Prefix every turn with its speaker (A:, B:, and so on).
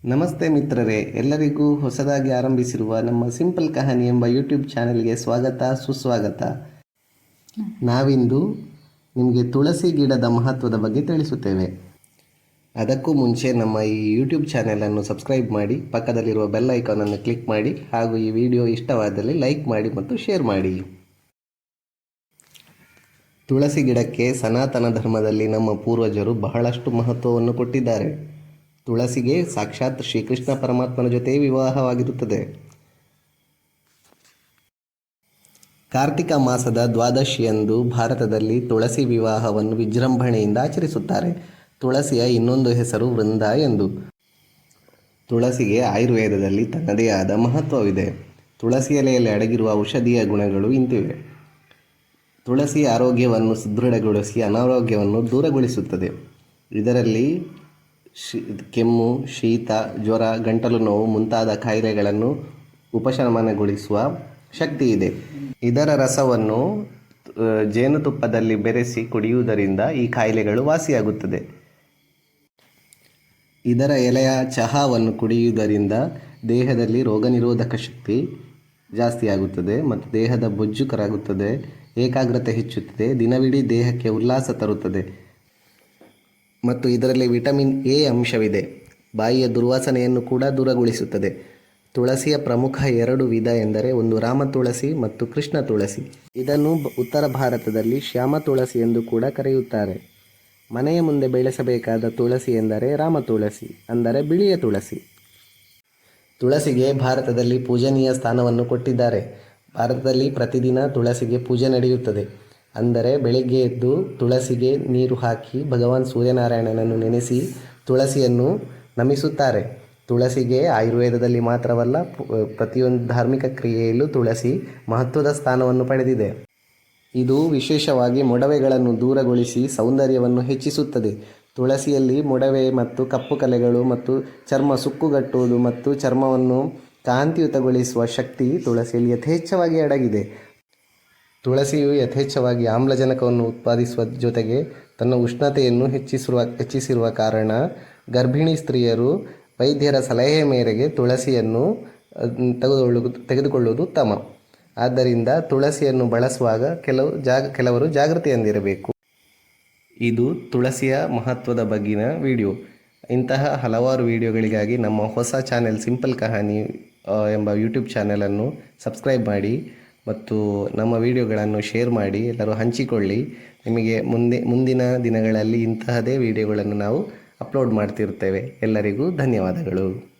A: ನಮಸ್ತೆ ಮಿತ್ರರೇ, ಎಲ್ಲರಿಗೂ ಹೊಸದಾಗಿ ಆರಂಭಿಸಿರುವ ನಮ್ಮ ಸಿಂಪಲ್ ಕಹಾನಿ ಎಂಬ ಯೂಟ್ಯೂಬ್ ಚಾನೆಲ್ಗೆ ಸ್ವಾಗತ, ಸುಸ್ವಾಗತ. ನಾವಿಂದು ನಿಮಗೆ ತುಳಸಿ ಗಿಡದ ಮಹತ್ವದ ಬಗ್ಗೆ ತಿಳಿಸುತ್ತೇವೆ. ಅದಕ್ಕೂ ಮುಂಚೆ ನಮ್ಮ ಈ ಯೂಟ್ಯೂಬ್ ಚಾನೆಲನ್ನು ಸಬ್ಸ್ಕ್ರೈಬ್ ಮಾಡಿ, ಪಕ್ಕದಲ್ಲಿರುವ ಬೆಲ್ ಐಕಾನನ್ನು ಕ್ಲಿಕ್ ಮಾಡಿ, ಹಾಗೂ ಈ ವಿಡಿಯೋ ಇಷ್ಟವಾದಲ್ಲಿ ಲೈಕ್ ಮಾಡಿ ಮತ್ತು ಶೇರ್ ಮಾಡಿ. ತುಳಸಿ ಗಿಡಕ್ಕೆ ಸನಾತನ ಧರ್ಮದಲ್ಲಿ ನಮ್ಮ ಪೂರ್ವಜರು ಬಹಳಷ್ಟು ಮಹತ್ವವನ್ನು ಕೊಟ್ಟಿದ್ದಾರೆ. ತುಳಸಿಗೆ ಸಾಕ್ಷಾತ್ ಶ್ರೀಕೃಷ್ಣ ಪರಮಾತ್ಮನ ಜೊತೆ ವಿವಾಹವಾಗಿರುತ್ತದೆ. ಕಾರ್ತಿಕ ಮಾಸದ ದ್ವಾದಶಿಯಂದು ಭಾರತದಲ್ಲಿ ತುಳಸಿ ವಿವಾಹವನ್ನು ವಿಜೃಂಭಣೆಯಿಂದ ಆಚರಿಸುತ್ತಾರೆ. ತುಳಸಿಯ ಇನ್ನೊಂದು ಹೆಸರು ವೃಂದ ಎಂದು. ತುಳಸಿಗೆ ಆಯುರ್ವೇದದಲ್ಲಿ ತನ್ನದೇ ಆದ ಮಹತ್ವವಿದೆ. ತುಳಸಿ ಎಲೆಯಲ್ಲಿ ಅಡಗಿರುವ ಔಷಧೀಯ ಗುಣಗಳು ಇಂತಿವೆ. ತುಳಸಿ ಆರೋಗ್ಯವನ್ನು ಸುದೃಢಗೊಳಿಸಿ ಅನಾರೋಗ್ಯವನ್ನು ದೂರಗೊಳಿಸುತ್ತದೆ. ಇದರಲ್ಲಿ ಕೆಮ್ಮು, ಶೀತ, ಜ್ವರ, ಗಂಟಲು ನೋವು ಮುಂತಾದ ಕಾಯಿಲೆಗಳನ್ನು ಉಪಶಮನಗೊಳಿಸುವ ಶಕ್ತಿ ಇದೆ. ಇದರ ರಸವನ್ನು ಜೇನುತುಪ್ಪದಲ್ಲಿ ಬೆರೆಸಿ ಕುಡಿಯುವುದರಿಂದ ಈ ಕಾಯಿಲೆಗಳು ವಾಸಿಯಾಗುತ್ತದೆ. ಇದರ ಎಲೆಯ ಚಹಾವನ್ನು ಕುಡಿಯುವುದರಿಂದ ದೇಹದಲ್ಲಿ ರೋಗನಿರೋಧಕ ಶಕ್ತಿ ಜಾಸ್ತಿಯಾಗುತ್ತದೆ ಮತ್ತು ದೇಹದ ಬೊಜ್ಜು ಕರಗುತ್ತದೆ ಏಕಾಗ್ರತೆ ಹೆಚ್ಚುತ್ತದೆ, ದಿನವಿಡೀ ದೇಹಕ್ಕೆ ಉಲ್ಲಾಸ ತರುತ್ತದೆ. ಮತ್ತು ಇದರಲ್ಲಿ ವಿಟಮಿನ್ ಎ ಅಂಶವಿದೆ. ಬಾಯಿಯ ದುರ್ವಾಸನೆಯನ್ನು ಕೂಡ ದೂರಗೊಳಿಸುತ್ತದೆ. ತುಳಸಿಯ ಪ್ರಮುಖ ಎರಡು ವಿಧ ಎಂದರೆ ಒಂದು ರಾಮ ತುಳಸಿ ಮತ್ತು ಕೃಷ್ಣ ತುಳಸಿ. ಇದನ್ನು ಉತ್ತರ ಭಾರತದಲ್ಲಿ ಶ್ಯಾಮ ತುಳಸಿ ಎಂದು ಕೂಡ ಕರೆಯುತ್ತಾರೆ. ಮನೆಯ ಮುಂದೆ ಬೆಳೆಸಬೇಕಾದ ತುಳಸಿ ಎಂದರೆ ರಾಮ ತುಳಸಿ, ಅಂದರೆ ಬಿಳಿಯ ತುಳಸಿ. ತುಳಸಿಗೆ ಭಾರತದಲ್ಲಿ ಪೂಜನೀಯ ಸ್ಥಾನವನ್ನು ಕೊಟ್ಟಿದ್ದಾರೆ. ಭಾರತದಲ್ಲಿ ಪ್ರತಿದಿನ ತುಳಸಿಗೆ ಪೂಜೆ ನಡೆಯುತ್ತದೆ. ಅಂದರೆ ಬೆಳಿಗ್ಗೆ ಎದ್ದು ತುಳಸಿಗೆ ನೀರು ಹಾಕಿ ಭಗವಾನ್ ಸೂರ್ಯನಾರಾಯಣನನ್ನು ನೆನೆಸಿ ತುಳಸಿಯನ್ನು ನಮಿಸುತ್ತಾರೆ. ತುಳಸಿಗೆ ಆಯುರ್ವೇದದಲ್ಲಿ ಮಾತ್ರವಲ್ಲ ಪ್ರತಿಯೊಂದು ಧಾರ್ಮಿಕ ಕ್ರಿಯೆಯಲ್ಲೂ ತುಳಸಿ ಮಹತ್ವದ ಸ್ಥಾನವನ್ನು ಪಡೆದಿದೆ. ಇದು ವಿಶೇಷವಾಗಿ ಮೊಡವೆಗಳನ್ನು ದೂರಗೊಳಿಸಿ ಸೌಂದರ್ಯವನ್ನು ಹೆಚ್ಚಿಸುತ್ತದೆ. ತುಳಸಿಯಲ್ಲಿ ಮೊಡವೆ ಮತ್ತು ಕಪ್ಪು ಕಲೆಗಳು ಮತ್ತು ಚರ್ಮ ಸುಕ್ಕುಗಟ್ಟುವುದು ಮತ್ತು ಚರ್ಮವನ್ನು ಕಾಂತಿಯುತಗೊಳಿಸುವ ಶಕ್ತಿ ತುಳಸಿಯಲ್ಲಿ ಯಥೇಚ್ಛವಾಗಿ ಅಡಗಿದೆ. ತುಳಸಿಯು ಯಥೇಚ್ಛವಾಗಿ ಆಮ್ಲಜನಕವನ್ನು ಉತ್ಪಾದಿಸುವ ಜೊತೆಗೆ ತನ್ನ ಉಷ್ಣತೆಯನ್ನು ಹೆಚ್ಚಿಸಿರುವ ಹೆಚ್ಚಿಸಿರುವ ಕಾರಣ ಗರ್ಭಿಣಿ ಸ್ತ್ರೀಯರು ವೈದ್ಯರ ಸಲಹೆ ಮೇರೆಗೆ ತುಳಸಿಯನ್ನು ತೆಗೆದುಕೊಳ್ಳುವುದು ತೆಗೆದುಕೊಳ್ಳುವುದು ಉತ್ತಮ. ಆದ್ದರಿಂದ ತುಳಸಿಯನ್ನು ಬಳಸುವಾಗ ಕೆಲವು ಜಾಗ, ಕೆಲವರು ಜಾಗೃತಿಯಿಂದಿರಬೇಕು. ಇದು ತುಳಸಿಯ ಮಹತ್ವದ ಬಗ್ಗಿನ ವಿಡಿಯೋ. ಇಂತಹ ಹಲವಾರು ವಿಡಿಯೋಗಳಿಗಾಗಿ ನಮ್ಮ ಹೊಸ ಚಾನೆಲ್ ಸಿಂಪಲ್ ಕಹಾನಿ ಎಂಬ ಯೂಟ್ಯೂಬ್ ಚಾನೆಲನ್ನು ಸಬ್ಸ್ಕ್ರೈಬ್ ಮಾಡಿ. ಮತ್ತು ನಮ್ಮ ವಿಡಿಯೋಗಳನ್ನು ಶೇರ್ ಮಾಡಿ, ಎಲ್ಲರೂ ಹಂಚಿಕೊಳ್ಳಿ. ನಿಮಗೆ ಮುಂದೆ, ಮುಂದಿನ ದಿನಗಳಲ್ಲಿ ಇಂತಹದೇ ವಿಡಿಯೋಗಳನ್ನು ನಾವು ಅಪ್ಲೋಡ್ ಮಾಡ್ತಿರ್ತೇವೆ ಎಲ್ಲರಿಗೂ ಧನ್ಯವಾದಗಳು.